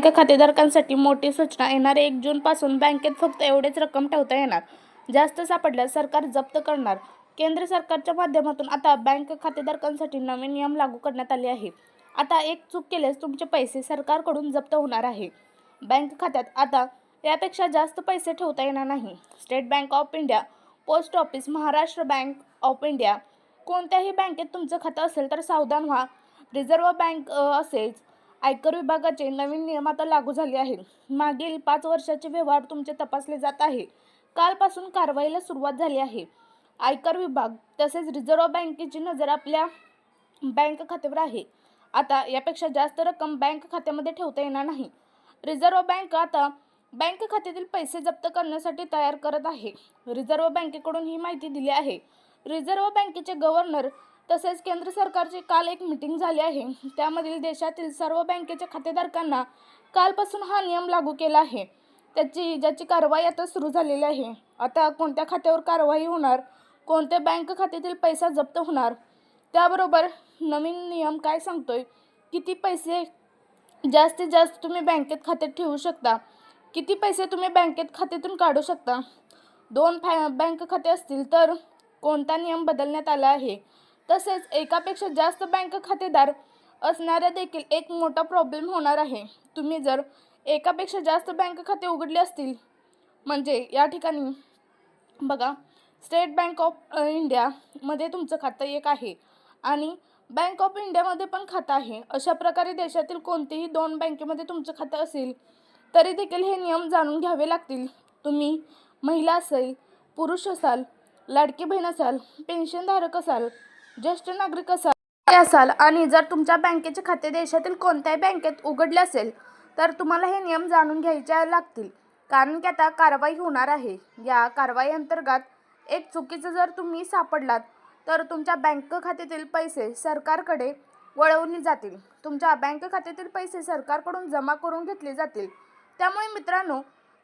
Bank खातेधारकांसाठी मोठी सूचना. येणार एक जूनपासून बँकेत फक्त एवढेच रक्कम ठेवता येणार. जास्त सापडल्यास सरकार जप्त करणार. केंद्र सरकारच्या माध्यमातून आता बँक खातेधारकांसाठी नवीन नियम लागू करण्यात आले आहे. आता एक चूक केल्यास तुमचे पैसे सरकारकडून जप्त होणार आहे. बँक खात्यात आता यापेक्षा जास्त पैसे ठेवता येणार नाही. State Bank of India post office Maharashtra Bank of India. कोणत्याही बँकेत तुमचं खातं असेल तर सावधान व्हा. रिझर्व्ह बँक असेच. असेल आयकर विभागाचे नवीन नियम आता लागू झाले आहेत. मागील पाच वर्षाचे व्यवहार तुमचे तपासले जात आहे. कालपासून कारवाईला सुरुवात झाली आहे. आयकर विभाग तसेच रिझर्व्ह बँकेची नजर आपल्या बँक खात्यावर आहे. आता यापेक्षा जास्त रक्कम बँक खात्यामध्ये ठेवता येणार नाही. रिझर्व्ह बँक आता बँक खात्यातील पैसे जप्त करण्यासाठी तयार करत आहे. रिझर्व्ह बँकेकडून ही माहिती दिली आहे. रिझर्व्ह बँकेचे गव्हर्नर तसेच केंद्र सरकारची काल एक मिटिंग झाली आहे. त्यामधील देशातील सर्व बँकेच्या खातेधारकांना कालपासून हा नियम लागू केला आहे. त्याची ज्याची कारवाई आता सुरू झालेली आहे. आता कोणत्या खात्यावर कारवाई होणार? कोणत्या बँक खात्यातील पैसा जप्त होणार? त्याबरोबर नवीन नियम काय सांगतोय? किती पैसे जास्तीत जास्त तुम्ही बँकेत खात्यात ठेवू शकता. किती पैसे तुम्ही बँकेत खात्यातून काढू शकता? दोन फॅ बँक खाते असतील तर कोणता नियम बदलण्यात आला आहे? तसेच एकापेक्षा जास्त बँक खातेदार असणाऱ्या देखील एक मोठा प्रॉब्लेम होणार आहे. तुम्ही जर एकापेक्षा जास्त बँक खाते उघडले असतील म्हणजे या ठिकाणी बघा स्टेट बँक ऑफ इंडियामध्ये तुमचं खातं एक आहे आणि बँक ऑफ इंडियामध्ये पण खातं आहे. अशा प्रकारे देशातील कोणतेही दोन बँकेमध्ये तुमचं खातं असेल तरी देखील हे नियम जाणून घ्यावे लागतील. तुम्ही महिला असेल पुरुष असाल लाडकी बहीण असाल पेन्शनधारक असाल ज्येष्ठ नागरिक असाल असाल आणि जर तुमच्या बँकेचे खाते देशातील कोणत्याही बँकेत उघडले असेल तर तुम्हाला हे नियम जाणून घ्यायचे लागतील. कारण की आता कारवाई होणार आहे. या कारवाई अंतर्गत एक चुकीचं जर तुम्ही सापडलात तर तुमच्या बँक खात्यातील पैसे सरकारकडे वळवले जातील. तुमच्या बँक खात्यातील पैसे सरकारकडून जमा करून घेतले जातील. त्यामुळे मित्रांनो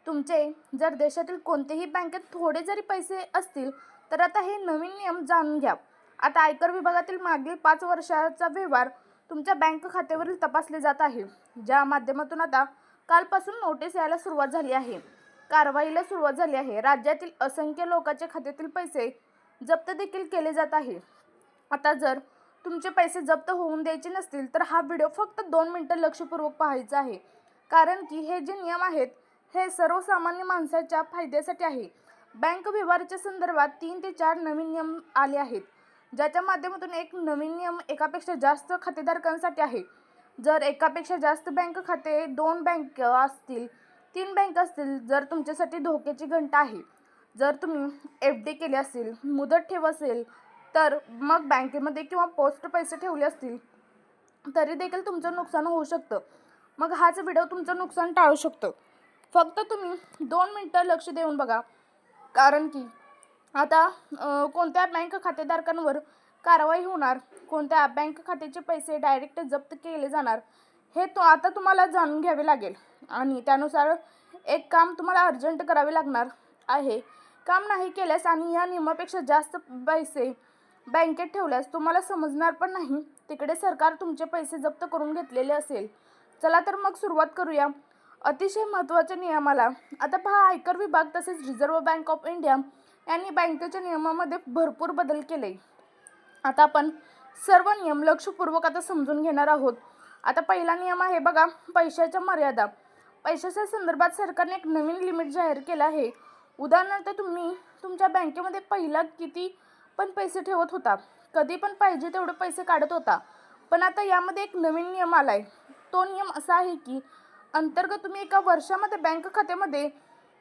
तुमचे जर देशातील कोणतेही बँकेत थोडे जरी पैसे असतील तर आता हे नवीन नियम जाणून घ्या. आता आयकर विभागातील मागील पाच वर्षाचा व्यवहार तुमच्या बँक खात्यावरील तपासले जात आहे ज्या माध्यमातून आता कालपासून नोटीस यायला सुरुवात झाली आहे. कारवाईला सुरुवात झाली आहे. राज्यातील असंख्य लोकांच्या खात्यातील पैसे जप्त देखील केले जात आहे. आता जर तुमचे पैसे जप्त होऊन द्यायचे नसतील तर हा व्हिडिओ फक्त दोन मिनटं लक्षपूर्वक पाहायचा आहे. कारण की हे जे नियम आहेत हे सर्वसामान्य माणसाच्या फायद्यासाठी आहे. बँक व्यवहाराच्या संदर्भात तीन ते चार नवीन नियम आले आहेत. ज्याच्या माध्यमातून एक नवीन नियम एकापेक्षा जास्त खातेधारकांसाठी आहे. जर एकापेक्षा जास्त बँक खाते दोन बँक असतील तीन बँक असतील जर तुमच्यासाठी धोक्याची घंटा आहे. जर तुम्ही एफ डी केली असेल मुदत ठेव असेल तर मग बँकेमध्ये किंवा पोस्ट पैसे ठेवले असतील तरी देखील तुमचं नुकसान होऊ शकतं. मग हाच व्हिडिओ तुमचं नुकसान टाळू शकतो. फक्त तुम्ही दोन मिनटं लक्ष देऊन बघा. कारण की आता कोणत्या बँक खातेधारकांवर कारवाई होणार? कोणत्या बँक खात्याचे पैसे डायरेक्ट जप्त केले जाणार? हे तो आता तुम्हाला जाणून घ्यावे लागेल. आणि त्यानुसार एक काम तुम्हाला अर्जंट करावे लागणार आहे. काम नाही केल्यास आणि या नियमापेक्षा जास्त पैसे बँकेत ठेवल्यास तुम्हाला समजणार पण नाही. तिकडे सरकार तुमचे पैसे जप्त करून घेतलेले असेल. चला तर मग सुरुवात करूया. अतिशय महत्त्वाच्या नियमाला. आता पहा आयकर विभाग तसेच रिझर्व्ह बँक ऑफ इंडिया यांनी बँकेच्या नियमामध्ये भरपूर बदल केले. आता आपण सर्व नियम लक्षपूर्वक आता समजून घेणार आहोत. आता पहिला नियम आहे बघा पैशाच्या मर्यादा. पैशाच्या संदर्भात सरकारने एक नवीन लिमिट जाहीर केलं आहे. उदाहरणार्थ तुम्ही तुमच्या बँकेमध्ये पहिला किती पण पैसे ठेवत होता. कधी पण पाहिजे तेवढे पैसे काढत होता. पण आता यामध्ये एक नवीन नियम आला आहे तो नियम असा आहे की अंतर्गत तुम्ही एका वर्षामध्ये बँक खात्यामध्ये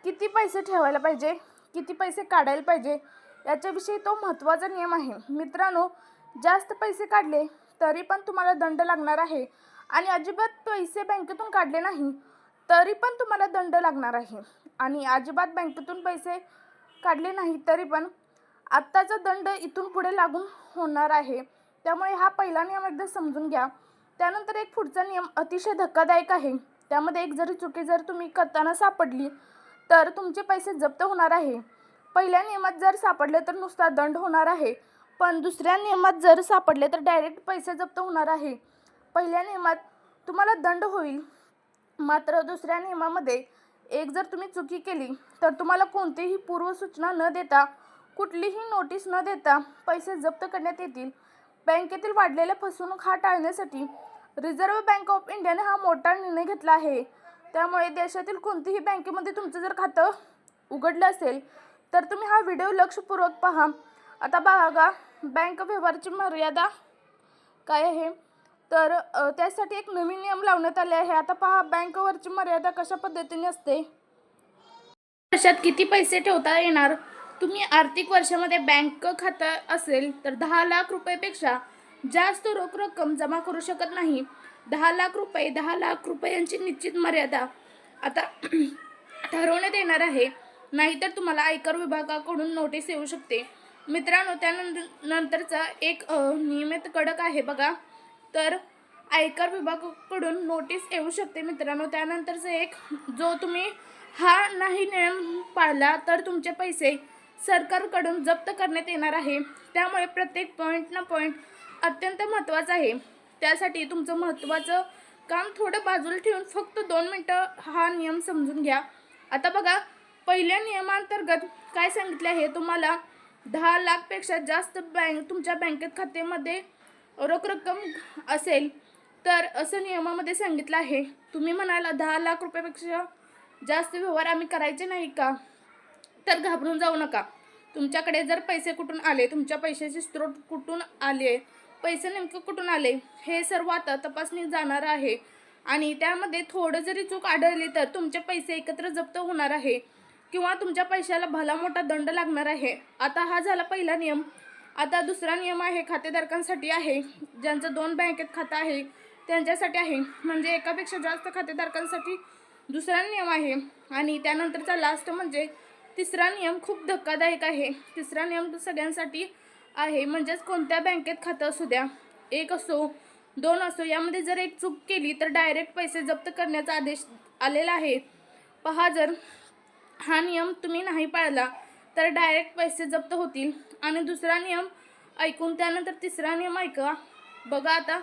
किती पैसे ठेवायला पाहिजे? किती पैसे काढायला पाहिजे याच्याविषयी तो महत्त्वाचा नियम आहे. मित्रांनो जास्त पैसे काढले तरी पण तुम्हाला दंड लागणार आहे आणि अजिबात पैसे बँकेतून काढले नाही तरी पण तुम्हाला दंड लागणार आहे. आणि अजिबात बँकेतून पैसे काढले नाही तरी पण आत्ताचा दंड इथून पुढे लागून होणार आहे. त्यामुळे हा पहिला नियम एकदा समजून घ्या. त्यानंतर एक पुढचा नियम अतिशय धक्कादायक आहे. त्यामध्ये एक जरी चुकी जर तुम्ही करताना सापडली तर तुमचे पैसे जप्त होणार आहे. पहिल्या नियमात जर सापडले तर नुसता दंड होणार आहे. पण दुसऱ्या नियमात जर सापडले तर डायरेक्ट पैसे जप्त होणार आहे. पहिल्या नियमात तुम्हाला दंड होईल. मात्र दुसऱ्या नियमामध्ये एक जर तुम्ही चुकी केली तर तुम्हाला कोणतीही पूर्वसूचना न देता कुठलीही नोटीस न देता पैसे जप्त करण्यात येतील. बँकेतील वाढलेल्या फसवणूक हा टाळण्यासाठी रिझर्व्ह बँक ऑफ इंडियाने हा मोठा निर्णय घेतला आहे. त्यामुळे देशातील कोणतीही बँकेमध्ये तुमचं जर खातं उघडलं असेल तर तुम्ही हा व्हिडिओ लक्षपूर्वक पहा. आता बघा बँक व्यवहाराची मर्यादा काय आहे? तर त्यासाठी एक नवीन नियम लावण्यात आले आहे. आता पहा बँकवरची मर्यादा कशा पद्धतीने असते? वर्षात किती पैसे ठेवता येणार? तुम्ही आर्थिक वर्षामध्ये बँक खातं असेल तर दहा लाख रुपयेपेक्षा जास्त रोख रक्कम जमा करू शकत नाही. दहा लाख रुपये दहा लाख रुपयांची निश्चित मर्यादा आता ठरवण्यात येणार आहे. नाहीतर तुम्हाला आयकर विभागाकडून नोटीस येऊ शकते. मित्रांनो त्यानंतर नंतरचा एक नियमित कडक आहे बघा. तर आयकर विभागाकडून नोटीस येऊ शकते मित्रांनो. त्यानंतरचा एक जो तुम्ही हा नाही नियम पाळला तर तुमचे पैसे सरकारकडून जप्त करण्यात येणार आहे. त्यामुळे प्रत्येक पॉईंट ना पॉईंट अत्यंत महत्त्वाचा आहे. त्यासाठी तुमचं महत्त्वाचं काम थोडं बाजूला ठेवून फक्त दोन मिनटं हा नियम समजून घ्या. आता बघा पहिल्या नियमांतर्गत काय सांगितले आहे तुम्हाला? दहा लाखपेक्षा जास्त बँक तुमच्या बँकेत खात्यामध्ये रोख रक्कम असेल. तर असं नियमामध्ये सांगितलं आहे. तुम्ही म्हणाला दहा लाख रुपयापेक्षा जास्त व्यवहार आम्ही करायचे नाही का? तर घाबरून जाऊ नका. तुमच्याकडे जर पैसे कुठून आले तुमच्या पैशाचे स्रोत कुठून आले पैसे नेमकं कुठून आले? हे सर्व आता तपासणी जाणार आहे. आणि त्यामध्ये थोडं जरी चूक आढळली तर तुमचे पैसे एकत्र जप्त होणार आहे. किंवा तुमच्या पैशाला भला मोठा दंड लागणार आहे. आता हा झाला पहिला नियम. आता दुसरा नियम आहे खातेधारकांसाठी आहे. ज्यांचं दोन बँकेत खातं आहे त्यांच्यासाठी आहे. म्हणजे एकापेक्षा जास्त खातेधारकांसाठी दुसरा नियम आहे. आणि त्यानंतरचा लास्ट म्हणजे तिसरा नियम खूप धक्कादायक आहे. तिसरा नियम सगळ्यांसाठी आहे. म्हणजेच कोणत्या बँकेत खातं असू द्या एक असो दोन असो यामध्ये जर एक चूक केली तर डायरेक्ट पैसे जप्त करण्याचा आदेश आलेला आहे. पहा जर हा नियम तुम्ही नाही पाळला तर डायरेक्ट पैसे जप्त होतील. आणि दुसरा नियम ऐकून त्यानंतर तिसरा नियम ऐका. बघा आता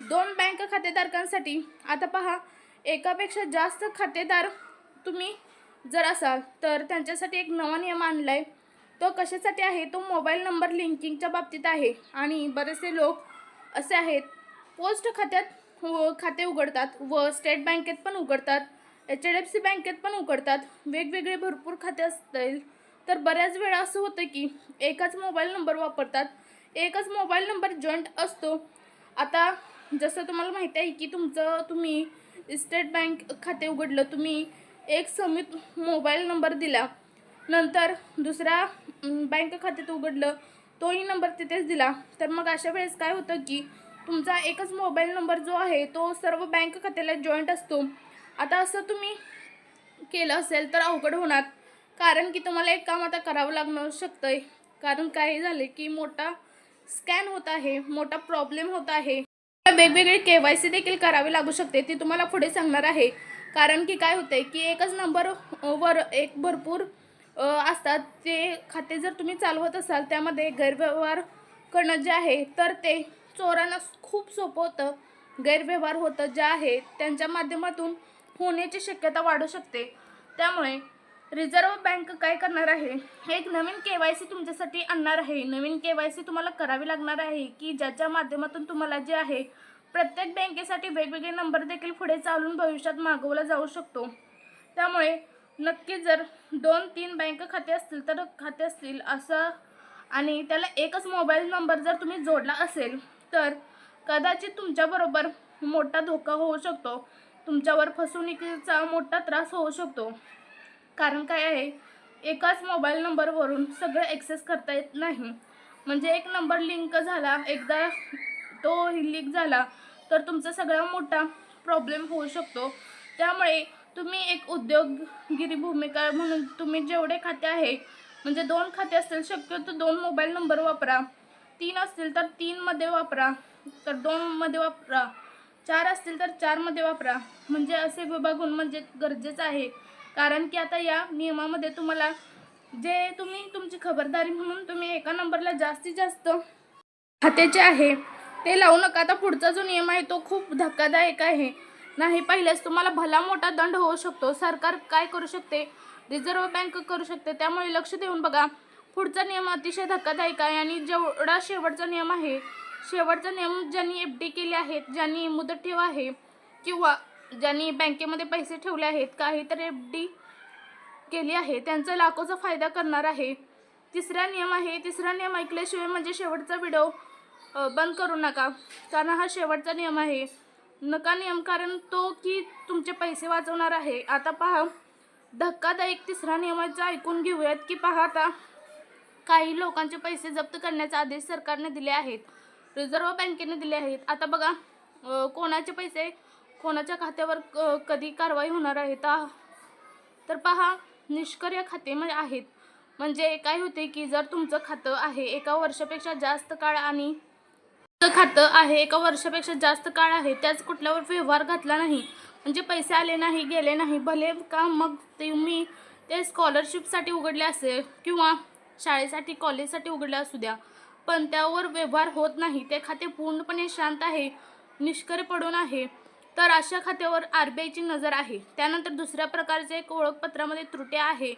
दोन बँक खातेधारकांसाठी आता पहा एकापेक्षा जास्त खातेदार तुम्ही जर असाल तर त्यांच्यासाठी एक नवा नियम आणला आहे तो कशासाठी आहे? तो मोबाईल नंबर लिंकिंगच्या बाबतीत आहे आणि बरेचसे लोक असे आहेत पोस्ट खात्यात व खाते उघडतात व स्टेट बँकेत पण उघडतात एच डी एफ सी बँकेत पण उघडतात. वेगवेगळे भरपूर खाते असतील. तर बऱ्याच वेळा असं होतं की एकाच मोबाईल नंबर वापरतात. एकच मोबाईल नंबर जॉईंट असतो. आता जसं तुम्हाला माहिती आहे की तुमचं तुम्ही स्टेट बँक खाते उघडलं तुम्ही एक समित मोबाईल नंबर दिला. नंतर दुसरा बँक खात्यात उघडलं. तोही नंबर तिथेच दिला. तर मग अशा वेळेस काय होतं की तुमचा एकच मोबाईल नंबर जो आहे तो सर्व बँक खात्याला जॉईंट असतो. आता असं तुम्ही केलं असेल तर अवघड होणार. कारण की तुम्हाला एक काम आता करावं लागणार शकतं आहे कारण काय झाले की मोठा स्कॅन होत आहे मोठा प्रॉब्लेम होत आहे. वेगवेगळे के वाय सी देखील करावे लागू शकते ती तुम्हाला पुढे सांगणार आहे. कारण की काय होतंय की एकच नंबर वर एक भरपूर असतात. ते खाते जर तुम्ही चालवत असाल त्यामध्ये गैरव्यवहार करणं जे आहे तर ते चोरांना खूप सोपं होतं. गैरव्यवहार होतं जे आहे त्यांच्या माध्यमातून होण्याची शक्यता वाढू शकते. त्यामुळे रिझर्व्ह बँक काय करणार आहे? एक नवीन के वाय सी तुमच्यासाठी आणणार आहे. नवीन के वाय सी तुम्हाला करावी लागणार आहे की ज्याच्या माध्यमातून तुम्हाला जे आहे प्रत्येक बँकेसाठी वेगवेगळे नंबर देखील पुढे चालून भविष्यात मागवला जाऊ शकतो. त्यामुळे नक्की जर दोन तीन बँक खाते असतील तर खाते असतील असं. आणि त्याला एकच मोबाईल नंबर जर तुम्ही जोडला असेल तर कदाचित तुमच्याबरोबर मोठा धोका होऊ शकतो. तुमच्यावर फसवणुकीचा मोठा त्रास होऊ शकतो. कारण काय आहे एकाच मोबाईल नंबरवरून सगळं ॲक्सेस करता येत नाही. म्हणजे एक नंबर लिंक झाला एकदा तो लिंक झाला तर तुमचा सगळा मोठा प्रॉब्लेम होऊ शकतो. त्यामुळे तुम्ही एक उद्योगगिरी भूमिका म्हणून तुम्ही जेवढे खाते आहे म्हणजे दोन खाते असतील शक्यतो दोन मोबाईल नंबर वापरा. तीन असतील तर तीनमध्ये वापरा. तर दोनमध्ये वापरा. चार असतील तर चारमध्ये वापरा. म्हणजे असे विभागून म्हणजे गरजेचं आहे. कारण की आता या नियमामध्ये तुम्हाला जे तुम्ही तुमची खबरदारी म्हणून तुम्ही एका नंबरला जास्तीत जास्त खात्याचे आहे ते लावू नका. आता पुढचा जो नियम आहे तो खूप धक्कादायक आहे. नाही पाहिल्यास तुम्हाला भला मोठा दंड होऊ शकतो. सरकार काय करू शकते? रिझर्व्ह बँक करू शकते. त्यामुळे लक्ष देऊन बघा. पुढचा नियम अतिशय धक्कादायक आहे आणि जेवढा शेवटचा नियम आहे शेवटचा नियम ज्यांनी एफ डी केले आहेत ज्यांनी मुदत ठेव आहे किंवा ज्यांनी बँकेमध्ये पैसे ठेवले आहेत काही तर एफ डी केली आहे त्यांचा लाखोचा फायदा करणार आहे. तिसरा नियम आहे तिसरा नियम ऐकल्याशिवाय म्हणजे शेवटचा व्हिडिओ बंद करू नका. कारण हा शेवटचा नियम आहे. नका नियम कारण तो की तुमचे पैसे वाचवणार आहे. आता पहा धक्कादायक तिसरा नियमाचा ऐकून घेऊयात की पहा आता काही लोकांचे पैसे जप्त करण्याचे आदेश सरकारने दिले आहेत रिझर्व्ह बँकेने दिले आहेत. आता बघा कोणाचे पैसे कोणाच्या खात्यावर क- कधी कारवाई होणार आहे? तर पहा निष्क्रिय खाते म्हणजे आहेत. म्हणजे काय होते की जर तुमचं खातं आहे एका वर्षापेक्षा जास्त काळ आणि खातं आहे एका वर्षापेक्षा जास्त काळ आहे त्याच कुठल्यावर व्यवहार घातला नाही. म्हणजे पैसे आले नाही गेले नाही भले का मग तुम्ही ते स्कॉलरशिपसाठी उघडले असेल किंवा शाळेसाठी कॉलेजसाठी उघडले असू द्या. पण त्यावर व्यवहार होत नाही. ते खाते पूर्णपणे शांत आहे निष्क्रिय पडून आहे. तर अशा खात्यावर आर बी आयची नजर आहे. त्यानंतर दुसऱ्या प्रकारचे एक ओळखपत्रामध्ये त्रुटी आहे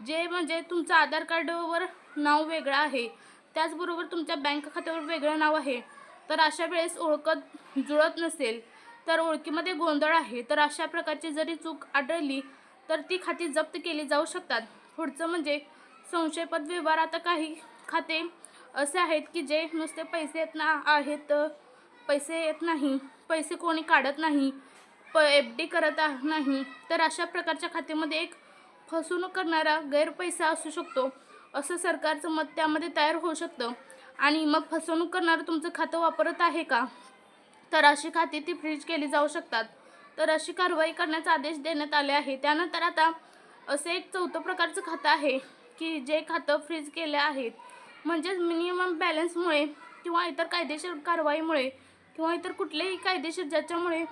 जे म्हणजे तुमचं आधार कार्डवर नाव वेगळं आहे. त्याचबरोबर तुमच्या बँक खात्यावर वेगळं नाव आहे. तर अशा वेळेस ओळखत जुळत नसेल तर ओळखीमध्ये गोंधळ आहे. तर अशा प्रकारची जरी चूक आढळली तर ती खाती जप्त केली जाऊ शकतात. पुढचं म्हणजे संशयपद व्यवहार आता काही खाते असे आहेत की जे नुसते पैसे येत ना आहेत पैसे येत नाही पैसे कोणी काढत नाही प एफ डी करत नाही तर अशा प्रकारच्या खात्यामध्ये एक फसवणूक करणारा गैरपैसा असू शकतो. असं सरकारचं मत त्यामध्ये तयार होऊ शकतं. आणि मग फसवणूक करणारं तुमचं खातं वापरत आहे का? तर अशी खाती ती फ्रीज केली जाऊ शकतात. तर अशी कारवाई करण्याचा आदेश देण्यात आले आहे. त्यानंतर आता असे एक चौथं प्रकारचं खातं आहे की जे खातं फ्रीज केले आहेत. म्हणजेच मिनिमम बॅलन्समुळे किंवा इतर कायदेशीर कारवाईमुळे किंवा इतर कुठलेही कायदेशीर ज्याच्यामुळे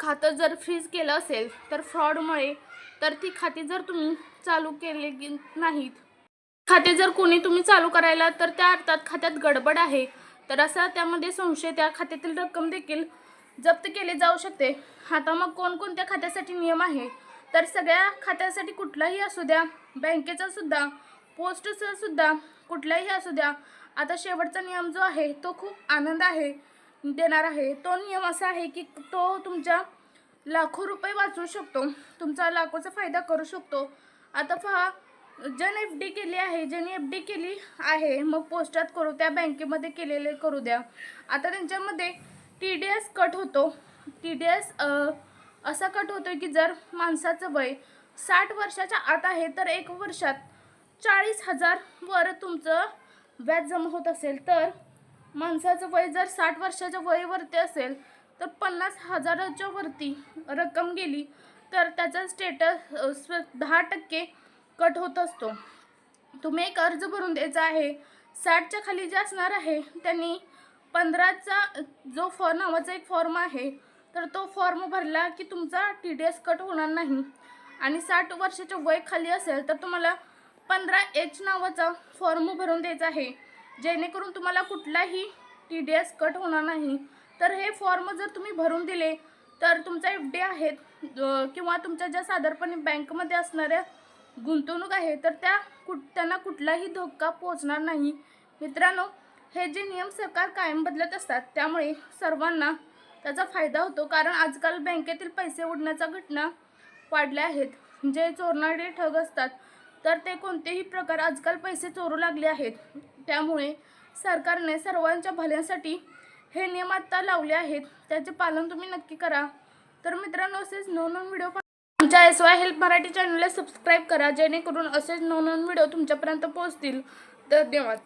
खातं जर फ्रीज केलं असेल तर फ्रॉडमुळे तर ती खाती जर तुम्ही चालू केले नाहीत खाते जर कोणी तुम्ही चालू करायला तर त्या अर्थात खात्यात गडबड आहे. तर असा त्यामध्ये संशय त्या खात्यातील रक्कम देखील जप्त केली जाऊ शकते. आता मग कोणकोणत्या खात्यासाठी नियम आहे? तर सगळ्या खात्यासाठी कुठलाही असू द्या बँकेचा सुद्धा पोस्टचा सुद्धा कुठलाही असू द्या आता शेवटचा नियम जो आहे तो खूप आनंद आहे देणार आहे. तो नियम असा आहे की तो तुमच्या लाखो रुपये वाचवू शकतो. तुमचा लाखोचा फायदा करू शकतो. आता पहा ज्याने एफ डी केली आहे ज्यांनी एफ डी केली आहे मग पोस्टात करू त्या बँकेमध्ये केलेले करू द्या. आता त्यांच्यामध्ये टी डी एस कट होतो. टी डी एस असा कट होतो की जर माणसाचं वय साठ वर्षाच्या आत आहे तर एक वर्षात चाळीस हजार वर तुमचं व्याज जमा होत असेल. तर माणसाचं वय जर साठ वर्षाच्या वयवरती असेल तर पन्नास हजाराच्या वरती रक्कम गेली तर त्याचा स्टेटस दहा टक्के कट होत असतो. तुम्ही एक अर्ज भरून द्यायचा आहे. साठच्या खाली जे असणार आहे त्यांनी पंधराचा जो फॉर नावाचा एक फॉर्म आहे तर तो फॉर्म भरला की तुमचा टी डी एस कट होणार नाही. आणि साठ वर्षाच्या वय खाली असेल तर तुम्हाला पंधरा एच नावाचा फॉर्म भरून द्यायचा आहे. जेणेकरून तुम्हाला कुठलाही टी डी एस कट होणार नाही. तर हे फॉर्म जर तुम्ही भरून दिले तर तुमचा एफ डी आहेत किंवा तुमच्या ज्या साधारणपणे बँकमध्ये असणाऱ्या गुंतवणूक आहे तर त्या कुठ त्यांना कुठलाही धोका पोचणार नाही. मित्रांनो हे जे नियम सरकार कायम बदलत असतात त्यामुळे सर्वांना त्याचा फायदा होतो. कारण आजकाल बँकेतील पैसे उडण्याच्या घटना वाढल्या आहेत. जे चोरणारे ठग असतात तर ते कोणतेही प्रकार आजकाल पैसे चोरू लागले आहेत. त्यामुळे सरकारने सर्वांच्या भल्यासाठी हे नियम आत्ता लावले आहेत. त्याचे पालन तुम्ही नक्की करा. तर मित्रांनो असेच नवनवीन व्हिडिओ आमच्या एस वाय हेल्प मराठी चॅनलला सबस्क्राईब करा जेणेकरून असेच नवनवीन व्हिडिओ तुमच्यापर्यंत पोहोचतील. धन्यवाद.